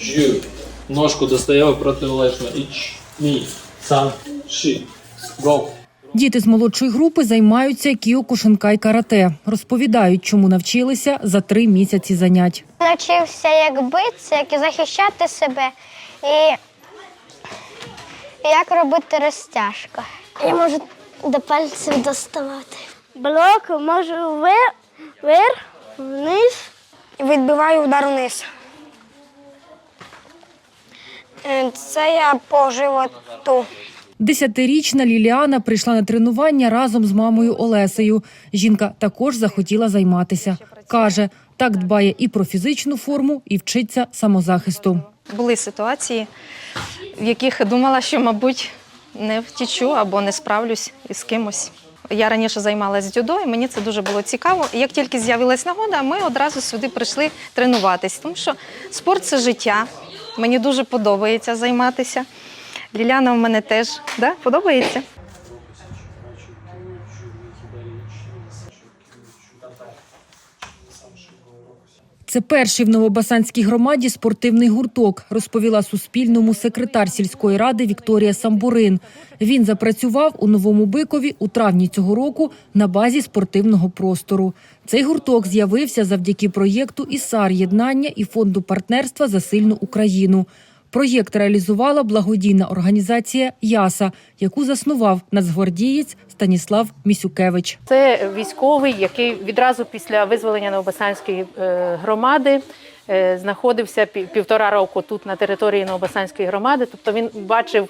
жю. Ножку достаємо протилежно. Іч, мі, сан, ши. Го. Діти з молодшої групи займаються кіокушинкай карате. Розповідають, чому навчилися за три місяці занять. Навчився як битися, як захищати себе і, як робити розтяжку. Я можу до пальців доставати. Блок можу вверх, вниз. І відбиваю удар вниз. Е, Це я по животу. Десятирічна Ліліана прийшла на тренування разом з мамою Олесею. Жінка також захотіла займатися. Каже, так дбає і про фізичну форму, і вчиться самозахисту. Були ситуації, в яких думала, що, мабуть, не втічу або не справлюсь із кимось. Я раніше займалася дзюдо, і мені це дуже було цікаво. І Як тільки з'явилась нагода, ми одразу сюди прийшли тренуватись, тому що спорт це життя. Мені дуже подобається займатися. Ліляна в мене теж да? подобається. Це перший в Новобасанській громаді спортивний гурток, розповіла Суспільному секретар сільської ради Вікторія Самбурин. Він запрацював у Новому Бикові у травні цього року на базі спортивного простору. Цей гурток з'явився завдяки проєкту ІСАР єднання і фонду партнерства за сильну Україну. Проєкт реалізувала благодійна організація ЯСА, яку заснував нацгвардієць Станіслав Місюкевич. Це військовий, який відразу після визволення Новобасанської е, громади е, знаходився пі- півтора року тут на території Новобасанської громади. Тобто він бачив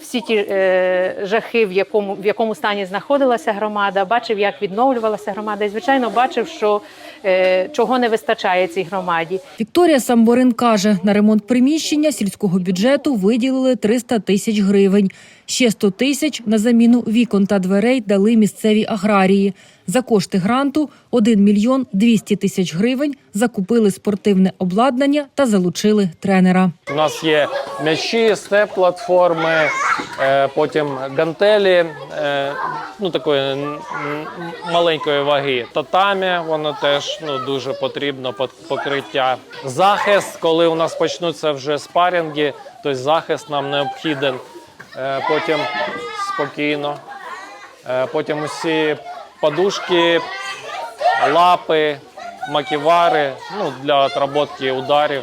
всі ті е, жахи, в якому, в якому стані знаходилася громада, бачив, як відновлювалася громада, і звичайно бачив, що е, чого не вистачає цій громаді. Вікторія Самборин каже, на ремонт приміщення сільського бюджету виділили 300 тисяч гривень. Ще 100 тисяч на заміну вікон та дверей дали місцеві аграрії. За кошти гранту 1 мільйон 200 тисяч гривень закупили спортивне обладнання та залучили тренера. У нас є м'ячі, степ-платформи, е, потім гантелі, е, ну такої маленької ваги. Татамі, воно теж ну, дуже потрібно пот- покриття. Захист, коли у нас почнуться вже спарінги, то захист нам необхіден. Е, Потім спокійно. Е, Потім усі подушки, лапи, маківари, ну, для отработки ударів,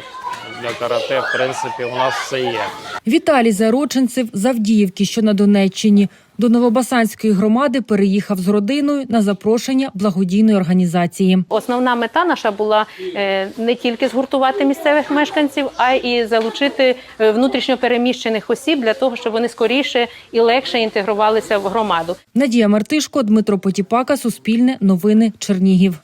для карате, в принципі, у нас все є. Віталій Зароченцев з Авдіївки, що на Донеччині. До Новобасанської громади переїхав з родиною на запрошення благодійної організації. Основна мета наша була е, не тільки згуртувати місцевих мешканців, а й залучити е, внутрішньо переміщених осіб для того, щоб вони скоріше і легше інтегрувалися в громаду. Надія Мартишко, Дмитро Потіпака, Суспільне, Новини, Чернігів.